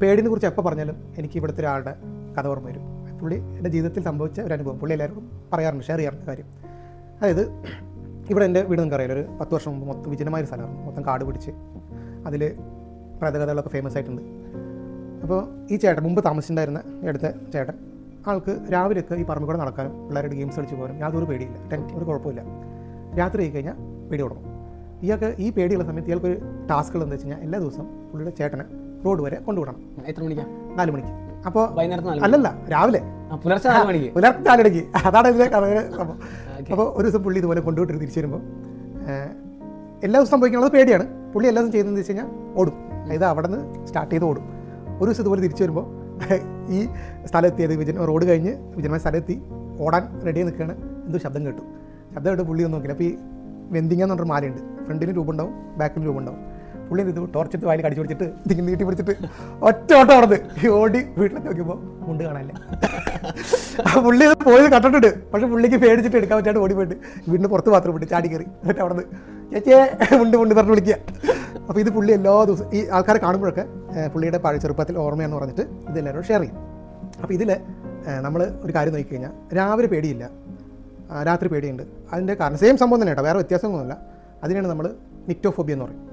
പേടിനെ കുറിച്ച് എപ്പോൾ പറഞ്ഞാലും എനിക്ക് ഇവിടുത്തെ ഒരാളുടെ കഥ ഓർമ്മ വരും. പുള്ളി എന്റെ ജീവിതത്തിൽ സംഭവിച്ച ഒരു അനുഭവം. പുള്ളി എല്ലാവർക്കും പറയാറുണ്ട് ഷെയർ ചെയ്യാറുണ്ട് കാര്യം. അതായത് ഇവിടെ എന്റെ വീട് നിങ്ങൾക്ക് അറിയാലോ ഒരു പത്ത് വർഷം മുമ്പ് മൊത്തം വിജനമായ ഒരു സ്ഥലമായിരുന്നു. മൊത്തം കാട് പിടിച്ച് അതിൽ പ്രേതകഥകളൊക്കെ ഫേമസ് ആയിട്ടുണ്ട്. അപ്പോൾ ഈ ചേട്ടൻ മുമ്പ് താമസിച്ചിട്ടുണ്ടായിരുന്ന അടുത്ത ചേട്ടൻ ആൾക്ക് രാവിലെയൊക്കെ ഈ പറമ്പിൽ കൂടെ നടക്കാനും പിള്ളേരുടെ ഗെയിംസ് കളിച്ച് പോകാനും യാതൊരു പേടിയില്ല ടെൻഷൻ ഒരു കുഴപ്പമില്ല രാത്രി ആയി കഴിഞ്ഞാൽ പേടി തുടങ്ങും. ഇയാൾക്ക് ഈ പേടിയുള്ള സമയത്ത് ഇയാൾക്കൊരു ടാസ്ക്കുകൾ എന്താ വെച്ച് കഴിഞ്ഞാൽ എല്ലാ ദിവസവും പുള്ളിയുടെ ചേട്ടനെ റോഡ് വരെ കൊണ്ടുവിടണം. എത്ര മണിക്കാണ് നാല് മണിക്ക്. അപ്പോൾ നാല് അല്ലല്ല രാവിലെ. പുലർച്ചെ നാല് മണിക്ക്. പുലർച്ചെ നാലടിക്ക് അതാണ് ഇതിലെ സംഭവം അപ്പോൾ ഒരു ദിവസം പുള്ളി ഇതുപോലെ കൊണ്ടുവിട്ടിട്ട് തിരിച്ചു വരുമ്പോൾ എല്ലാ ദിവസവും സംഭവിക്കുന്നത് പേടിയാണ്. പുള്ളി എല്ലാ ദിവസം ചെയ്യുന്നതെന്ന് വെച്ച് കഴിഞ്ഞാൽ ഓടും. അതായത് അവിടെ നിന്ന് സ്റ്റാർട്ട് ചെയ്ത് ഓടും. ഒരു ദിവസം ഇതുപോലെ തിരിച്ചു വരുമ്പോൾ ഈ സ്ഥലത്തെത്തിയത് വിജൻ റോഡ് കഴിഞ്ഞ് വിജനമായ സ്ഥലത്തെത്തി. ഓടാൻ റെഡി നിൽക്കുകയാണ്. എന്തോ ശബ്ദം കേട്ടു. ശബ്ദം കേട്ട് പുള്ളി ഒന്നും നോക്കില്ല അപ്പോൾ ഈ വെന്തിങ്ങ എന്ന് പറഞ്ഞൊരു മാലയുണ്ട്. ഫ്രണ്ടിന് രൂപം ഉണ്ടാവും ബാക്കിന് രൂപം ഉണ്ടാവും പുള്ളി ഇത് ടോർച്ചെടുത്ത് വായിൽ കടിച്ചു പിടിച്ചിട്ട് ഇതിങ്ങനെ നീട്ടി പിടിച്ചിട്ട് ഒറ്റ ഓട്ടം നടന്ന് ഓടി വീട്ടിൽ നോക്കിയപ്പോൾ മുണ്ട് കാണാനില്ല. ആ പുള്ളി അത് പോയത് കണ്ടിട്ടുണ്ട്. പക്ഷെ പുള്ളിക്ക് പേടിച്ചിട്ട് എടുക്കാൻ പറ്റാണ്ട് ഓടി പോയിട്ട് വീടിന് പുറത്ത് മാത്രം വിട്ട് ചാടി കയറി. എന്നിട്ട് അവിടെ നിന്ന് ചേച്ചിയെ മുണ്ട് മുണ്ട് പറഞ്ഞ് വിളിക്കുക. അപ്പോൾ ഇത് പുള്ളി എല്ലാ ദിവസവും ഈ ആൾക്കാരെ കാണുമ്പോഴൊക്കെ പുള്ളിയുടെ പഴയ ചെറുപ്പത്തിൽ ഓർമ്മയെന്ന് പറഞ്ഞിട്ട് ഇത് എല്ലാവരും ഷെയർ ചെയ്യും. അപ്പോൾ ഇതിൽ നമ്മൾ ഒരു കാര്യം നോക്കിക്കഴിഞ്ഞാൽ രാവിലെ പേടിയില്ല. രാത്രി പേടിയുണ്ട്. അതിന്റെ കാരണം സെയിം സംഭവം തന്നെ കേട്ടോ വേറെ വ്യത്യാസമൊന്നുമില്ല അതിനാണ് നമ്മൾ നിക്ടോഫോബിയ എന്ന് പറയും.